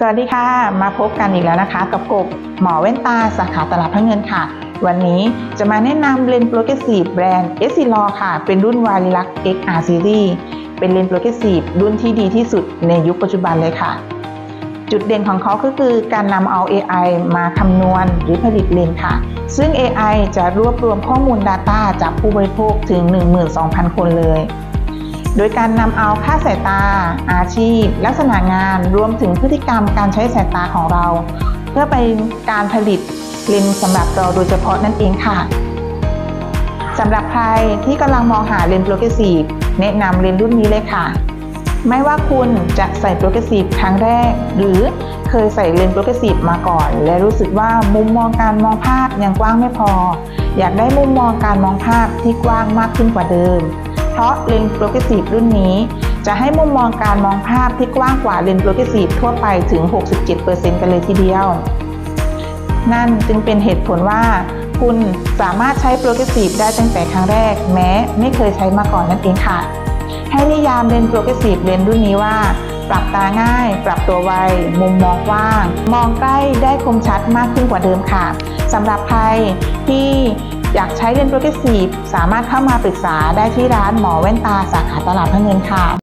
สวัสดีค่ะ มาพบกันอีกแล้วนะคะ กับกบหมอแว่นตาสาขาตลาดพระเงินค่ะ วันนี้จะมาแนะนำเลนส์โปรเกรสซีฟแบรนด์ s อ l o ค่ะ เป็นรุ่น w a r i l a c XR Series เป็นเลนส์โปรเกรสซีฟรุ่นที่ดีที่สุดในยุคปัจจุบันเลยค่ะ จุดเด่นของเขาก็คือการนำเอา AI มาคำนวณหรือผลิตเลนส์ค่ะ ซึ่ง AI จะรวบรวมข้อมูล Data จากผู้บริโภคถึง 12,000 คนเลย โดยการนำเอาค่าสายตา อาชีพ ลักษณะงานรวมถึงพฤติกรรมการใช้สายตาของเรา เพื่อเป็นการผลิตเลนส์สำหรับเราโดยเฉพาะนั่นเองค่ะสำหรับใครที่กำลังมองหาเลนส์โปรเกรสซีฟแนะนำเลนส์รุ่นนี้เลยค่ะ ไม่ว่าคุณจะใส่โปรเกรสซีฟครั้งแรก หรือเคยใส่เลนส์โปรเกรสซีฟมาก่อน และรู้สึกว่ามุมมองการมองภาพยังกว้างไม่พอ อยากได้มุมมองการมองภาพที่กว้างมากขึ้นกว่าเดิม เพราะเลนส์โปรเกรสซีฟรุ่นนี้ จะให้มุมมองการมองภาพที่กว้างกว่าเลนส์โปรเกรสซีฟทั่วไปถึง 67%กันเลยทีเดียว นั่นจึงเป็นเหตุผลว่า คุณสามารถใช้โปรเกรสซีฟได้ตั้งแต่ครั้งแรก แม้ไม่เคยใช้มาก่อนนั่นเองค่ะ ให้นิยามเลนส์โปรเกรสซีฟเลนส์รุ่นนี้ว่าปรับตาง่าย ปรับตัวไว มุมมองกว้าง มองใกล้ได้คมชัดมากขึ้นกว่าเดิมค่ะสำหรับใครที่ อยากใช้เลนส์โปรเกรสซีฟสามารถเข้ามาปรึกษาได้ที่ร้านหมอแว่นตาสาขาตลาดพระเงินค่ะ